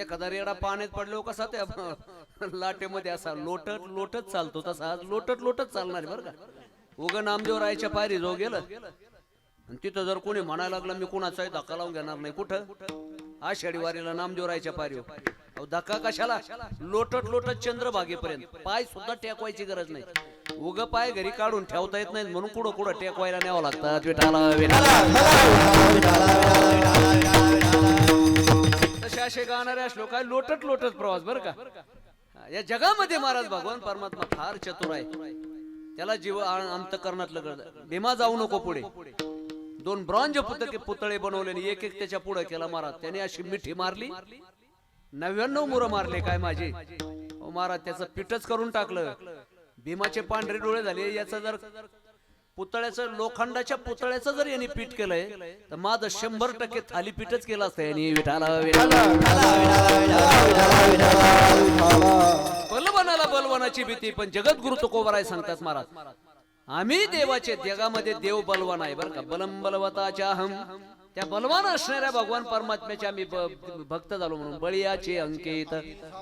एखादा रेडा पाण्यात पडलो कसा त्या लाटेमध्ये असा लोटत लोटत चालतो तसा. लोटत लोटत चालणार बरं का. उग नामदेव रायच्या पायरी जो गेलं. आणि तिथं जर कोणी म्हणायला लागलं मी कुणाचाही धक्का लावून घेणार नाही. कुठं? आषाढी वारीला नामदेव रायच्या पायरी अहो धक्का कशाला? लोटत लोटत चंद्रभागेपर्यंत. पाय सुद्धा टेकवायची गरज नाही. उग पाय घरी काढून ठेवता येत नाही म्हणून कुठं कुठं टेकवायला न्यावं लागतात विठाला विठाला. असे गाणाऱ्या श्लोक आहे लोटत लोटत प्रवास बरं का? या जगामध्ये महाराज भगवान परमात्मा फार चतुर आहे. त्याला जीव अंतकरणातलं कळतं भीमा जाऊ नको पुढे. दोन ब्रॉन्ज पुतके पुतळे बनवले आणि एक एक त्याच्या पुढे केला महाराज. त्याने अशी मिठी मारली. नव्याण्णव मुरं मारले काय माझे? महाराज त्याचं पिठच करून टाकलं. भीमाचे पांढरे डोळे झाले. याचं जर पुतळ्याचं लोखंडाच्या पुतळ्याचं जर यांनी पीठ केलंय तर माझं शंभर टक्के थालीपीठच केलं असतं यांनी. विठाला बलवनाला बलवनाची भीती पण जगद्गुरु तुकोबराय सांगतात महाराज. आम्ही देवाचे जगामध्ये देव बलवान आहे बरं का? बलम बलवताच्या हम त्या बलवान असणाऱ्या भगवान परमात्म्याचे आम्ही भक्त झालो म्हणून बळीयाचे अंकित.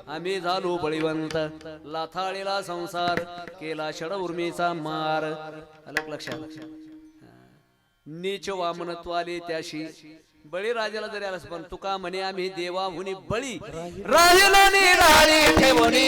आम्ही झालो बळीवंत. लाथाळीला संसार केला षड उर्मीचा मार अलग लक्षात? नीच वामनत्वाले त्याशी. बळीराजाला जरी आलास पण तुका म्हणे आम्ही देवा हुनी बळी राजाला निराळी ठेवणी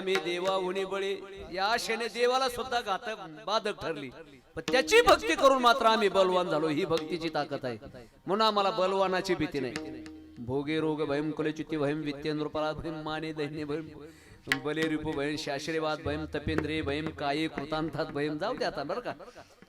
आम्ही देवा उणी बळी. या आशेने देवाला सुद्धा घातक बाधक ठरली. पण त्याची भक्ती करून मात्र आम्ही बलवान झालो. ही भक्तीची ताकद आहे. म्हणून आम्हाला बलवानाची भीती नाही. भोगे रोग भयम कुलच्युती भयम वित्तेंद्रपरा भयम माने दैन्य भयम बले रिपू भयम शाश्रीवाद भयम तपेंद्रे भयम काये कृतांतात भयम जाऊ द्या आता बरं का.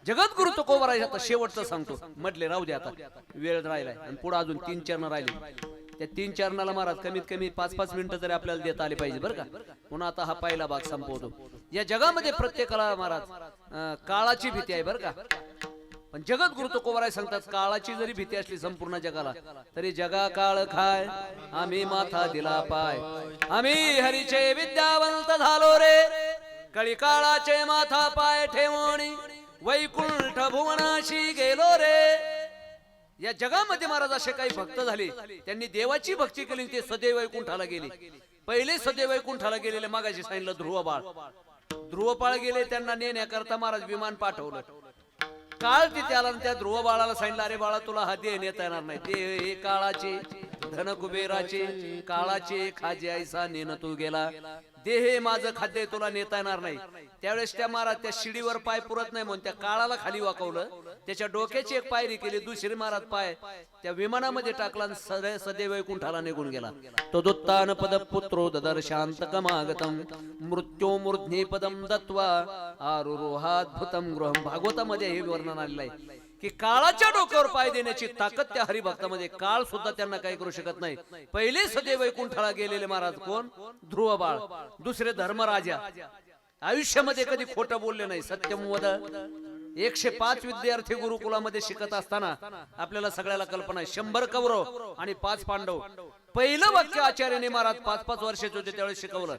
जगद्गुरु तो कोवराय शेवटचं सांगतो. म्हटले राहू द्या आता. वेळ राहिलाय. आणि पुढे अजून तीन चरण राहिले. त्या तीन चरणाला महाराज कमीत कमी पाच पाच मिनिटं तरी आपल्याला देता आले पाहिजे बरं का. म्हणून आता हा पहिला भाग संपवतो. या जगामध्ये प्रत्येकाला महाराज काळाची भीती आहे बरं का. पण जगत गुरु तुकोबराय सांगतात काळाची जरी भीती असली संपूर्ण जगाला तरी जगा काळ खाय आम्ही माथा दिला पाय. आम्ही हरीचे विद्यावंत झालो रे. कळी काळाचे माथा पाय ठेवणी वैकुंठ भुवनाशी गेलो रे. या जगामध्ये महाराज असे काही भक्त झाले त्यांनी देवाची भक्ती केली ते सदैव वैकुंठाला गेले. पहिले सदैव वैकुंठाला गेलेले मागाशी सांगितलं ध्रुव बाळ गेले त्यांना नेण्याकरता महाराज विमान पाठवलं. काळ तिथे आला त्या ध्रुव बाळाला सांगितलं अरे बाळा तुला हा देह नेता येणार नाही. ते हे काळाचे धन कुबेराचे काळाचे खाजे ऐसा नेन तू गेला. देह माझं खाद्य तुला नेता येणार नाही. त्यावेळेस त्या महाराज त्या शिडीवर पाय पुरत नाही म्हणून त्या काळाला खाली वाकवलं. त्याच्या डोक्याची एक पायरी केली दुसरी महाराज पाय त्या विमानामध्ये टाकला आणि सदै सदैव वैकुंठाला निघून गेला. तो दुत्तान पद पुत्रो ददर शांत कमागतम मृत्यो मूर्ध्नी पदम दत्वा आरुरोहाद्भुतम गृहम. भागवतामध्ये हे वर्णन आलेलं आहे. की काळाच्या डोक्यावर पाय देण्याची ताकद त्या हरिभक्तामध्ये काळ सुद्धा त्यांना काही करू शकत नाही. पहिले सदैव वैकुंठाला गेलेले महाराज कोण? ध्रुव बाळ दुसरे धर्मराजा. आयुष्यामध्ये कधी खोटं बोलले नाही. सत्यम वद एकशे पाच विद्यार्थी गुरुकुलामध्ये शिकत असताना आपल्याला सगळ्याला कल्पना आहे शंभर कौरव आणि पाच पांडव. पहिलं वाक्य आचार्याने महाराज पाच पाच वर्षाचे होते त्यावेळेस शिकवलं.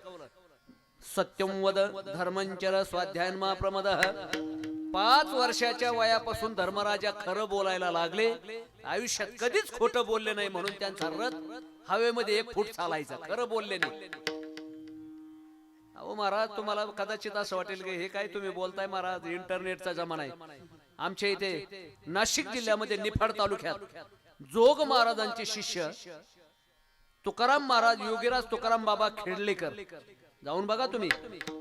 सत्यम वद धर्मंचर स्वाध्यायनमा प्रमद पाच वर्षाच्या वयापासून धर्मराजा खरं बोलायला लागले. आयुष्यात कधीच खोटं बोलले नाही म्हणून त्यांचा रथ हवेमध्ये एक फूट चालायचा. खरं बोलले नाही. अहो महाराज तुम्हाला कदाचित असं वाटेल की हे काय तुम्ही बोलताय महाराज? इंटरनेटचा जमाना आहे. आमच्या इथे नाशिक जिल्ह्यामध्ये निफाड तालुक्यात जोग महाराजांचे शिष्य तुकाराम महाराज योगीराज तुकाराम बाबा खेडलेकर. जाऊन बघा तुम्ही.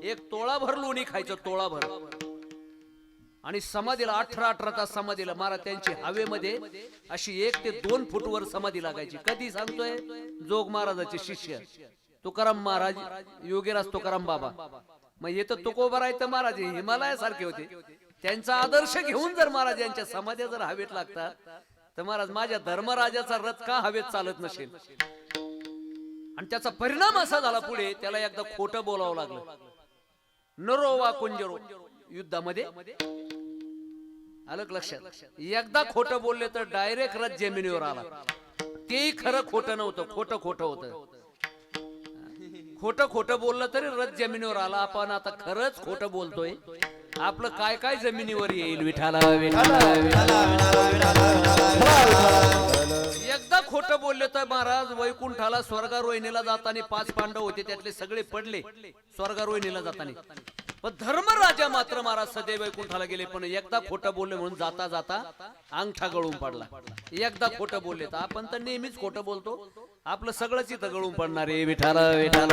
एक तोळाभर लोणी खायचं तोळाभर. आणि समाधीला अठरा अठरा तास समाधीला महाराज त्यांची हवेमध्ये अशी एक ते दोन फूट वर समाधी लागायची. कधी सांगतोय? जोग महाराजाचे शिष्य. तुकाराम महाराज योगीराज तुकाराम बाबा. मग हे तर तुकोबा तर महाराज हे हिमालयासारखे होते. त्यांचा आदर्श घेऊन जर महाराज यांच्या समाध्या जर हवेत लागतात तर महाराज माझ्या धर्मराजाचा रथ का हवेत चालत नसेल? आणि त्याचा परिणाम असा झाला पुढे त्याला एकदा खोटं बोलावं लागलं. नरो वा कुंजरो. युद्धामध्ये आलं लक्षात? एकदा खोटं बोलले तर डायरेक्ट रथ जमिनीवर आला. तेही खरं खोटं नव्हतं खोटं खोटं होतं. खोटं खोटं बोललं तरी रथ जमिनीवर आला. आपण आता खरंच खोटं बोलतोय. आपलं काय काय जमिनीवर येईल? विठाला विठाला. एकदा खोटं बोलले तर महाराज वैकुंठाला स्वर्गारोहिणीला जाताना पाच पांडव होते. त्यातले सगळे पडले. स्वर्गारोहिणीला जाताना. पण धर्मराजा मात्र महाराज सदैव वैकुंठाला गेले पण एकदा खोटं बोलले म्हणून जाता जाता अंगठा गळून पडला. एकदा खोटं बोलले तर आपण तर नेहमीच खोटं बोलतो. आपलं सगळंच इथं गळून पडणार आहे. विठाल विठाल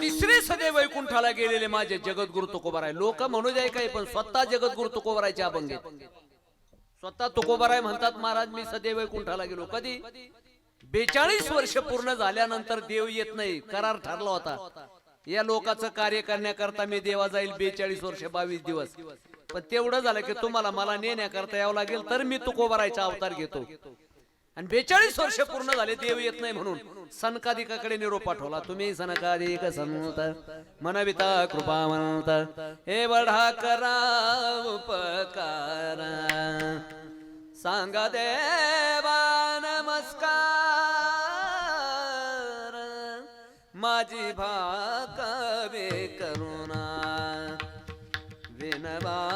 तिसरे सदैव वैकुंठाला गेलेले माझे जगद्गुरु तुकोबाराय. लोक म्हणू द्याय काय पण स्वतः जगद्गुरु तुकोबारायचे अभंग घेत स्वतः तुकोबाराय म्हणतात महाराज मी सदैव वैकुंठाला गेलो. कधी? बेचाळीस वर्ष पूर्ण झाल्यानंतर देव येत नाही करार ठरला होता. या लोकांचं कार्य करण्याकरता मी देवा जाईल बेचाळीस वर्ष बावीस दिवस. पण तेवढं झालं की तुम्हाला मला नेण्याकरता यावं लागेल तर मी तुकोबरायचा अवतार घेतो. आणि बेचाळीस वर्ष पूर्ण झाले देव येत नाही म्हणून. सनकादिकाकडे निरोप पाठवला तुम्ही सनकादिक संत मनविता कृपा म्हणत हे बढा करा उपकार. सांगा देवा माझी भाकावे करुणा. विनवा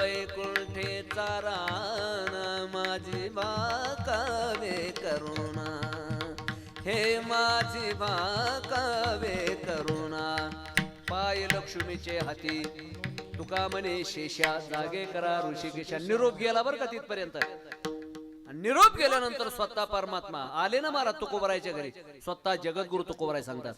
वैकुंठे रान माझी भाकावे करुणा. हे माझी भाकावे करुणा. पाय लक्ष्मीचे हाती तुका म्हणे शेषा जागे करा ऋषिकेशा. निरोप गेला बरं का तिथपर्यंत? निरोप गेल्यानंतर स्वतः परमात्मा आले ना महाराज तुकोबरायच्या घरी? स्वतः जगद्गुरु तुकोबराय सांगतात.